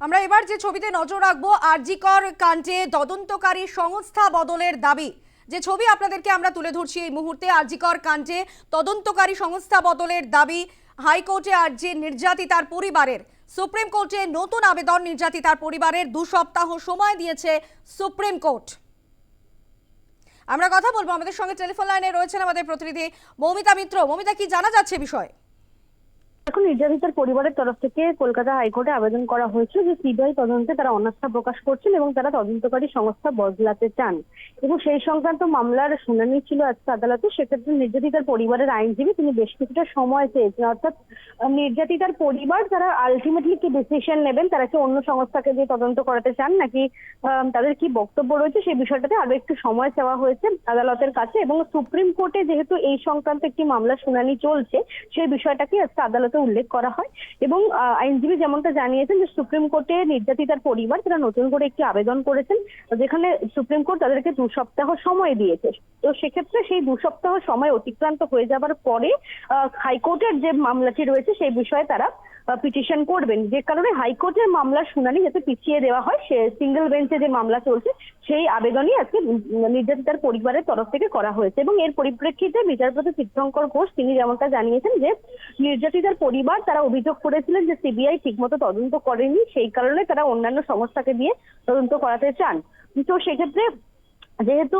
আমরা এবার যে ছবিতে নজর রাখব আরজিকর কাণ্ডে তদন্তকারী সংস্থা বদলের দাবি। যে ছবি আপনাদেরকে আমরা তুলে ধরছি এই মুহূর্তে আরজিকর কাণ্ডে তদন্তকারী সংস্থা বদলের দাবি। হাইকোর্টে আর্জি নির্যাতিতার পরিবারের, সুপ্রিম কোর্টে নতুন আবেদন নির্যাতিতার পরিবারের দু সপ্তাহ সময় দিয়েছে সুপ্রিম কোর্ট। আমরা কথা বলব আমাদের সঙ্গে টেলিফোন লাইনে রয়েছেন আমাদের প্রতিনিধি মৌমিতা মিত্র। মৌমিতা, কি জানা যাচ্ছে বিষয়? এখন নির্যাতিতার পরিবারের তরফ থেকে কলকাতা হাইকোর্টে আবেদন করা হয়েছিল যে সিবিআই তদন্তে তারা অনাস্থা প্রকাশ করছেন এবং তারা তদন্তকারী সংস্থা বদলাতে চান। এবং সেই সংক্রান্ত মামলার শুনানি ছিল আজকে আদালতে, সেক্ষেত্রে নির্যাতিতার পরিবারের আইনজীবী তিনি বেশ কিছুটা সময় চেয়েছেন। অর্থাৎ নির্যাতিতার পরিবার তারা আলটিমেটলি কি ডিসিশন নেবেন, তারা কি অন্য সংস্থাকে দিয়ে তদন্ত করাতে চান, নাকি তাদের কি বক্তব্য রয়েছে সেই বিষয়টাতে আরও একটু সময় চাওয়া হয়েছে আদালতের কাছে। এবং সুপ্রিম কোর্টে যেহেতু এই সংক্রান্ত একটি মামলা শুনানি চলছে, সেই বিষয়টাকে আজকে আদালতে উল্লেখ করা হয় এবং আইনজীবী যেমনটা জানিয়েছেন যে সুপ্রিম কোর্টে নির্যাতিতার পরিবার তারা নতুন করে একটি আবেদন করেছেন, যেখানে সুপ্রিম কোর্ট তাদেরকে দু সপ্তাহ সময় দিয়েছে। তো সেক্ষেত্রে সেই দু সপ্তাহ সময় অতিক্রান্ত হয়ে যাবার পরে হাইকোর্টের যে মামলাটি রয়েছে সেই বিষয়ে তারা পিটিশন করবেন। যে কারণে হাইকোর্টের মামলার শুনানি যাতে পিছিয়ে দেওয়া হয়, সে সিঙ্গেল বেঞ্চে যে মামলা চলছে, সেই আবেদনই আজকে নির্যাতিতার পরিবারের তরফ থেকে করা হয়েছে। এবং এর পরিপ্রেক্ষিতে বিচারপতি তীর্থঙ্কর ঘোষ, তিনি যেমনটা জানিয়েছেন যে, নির্যাতিতার পরিবার তারা অভিযোগ করেছিলেন যে সিবিআই ঠিকমতো তদন্ত করেনি, সেই কারণে তারা অন্যান্য সংস্থাকে দিয়ে তদন্ত করাতে চান। তো সেক্ষেত্রে যেহেতু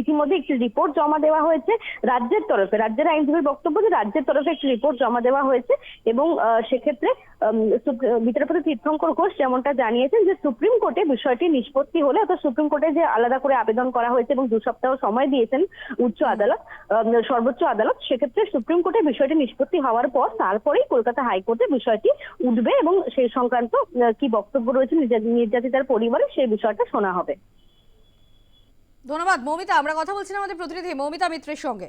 ইতিমধ্যে একটি রিপোর্ট জমা দেওয়া হয়েছে রাজ্যের তরফে, রাজ্যের আইনজীবীর বক্তব্য যে রাজ্যের তরফে একটি রিপোর্ট জমা দেওয়া হয়েছে এবং সেক্ষেত্রে বিচারপতি তীর্থঙ্কর ঘোষ যেমনটা জানিয়েছেন যে সুপ্রিম কোর্টে বিষয়টি নিষ্পত্তি হলে অর্থাৎ সুপ্রিম কোর্টে যে আলাদা করে আবেদন করা হয়েছে এবং দু সপ্তাহ সময় দিয়েছেন উচ্চ আদালত সর্বোচ্চ আদালত, সেক্ষেত্রে সুপ্রিম কোর্টে বিষয়টি নিষ্পত্তি হওয়ার পর তারপরেই কলকাতা হাইকোর্টে বিষয়টি উঠবে এবং সেই সংক্রান্ত কি বক্তব্য রয়েছে নির্যা- নির্যাতিতার পরিবারে সেই বিষয়টা শোনা হবে। ধন্যবাদ মৌমিতা। আমরা কথা বলছিলাম আমাদের প্রতিনিধি মৌমিতা মিত্রের সঙ্গে।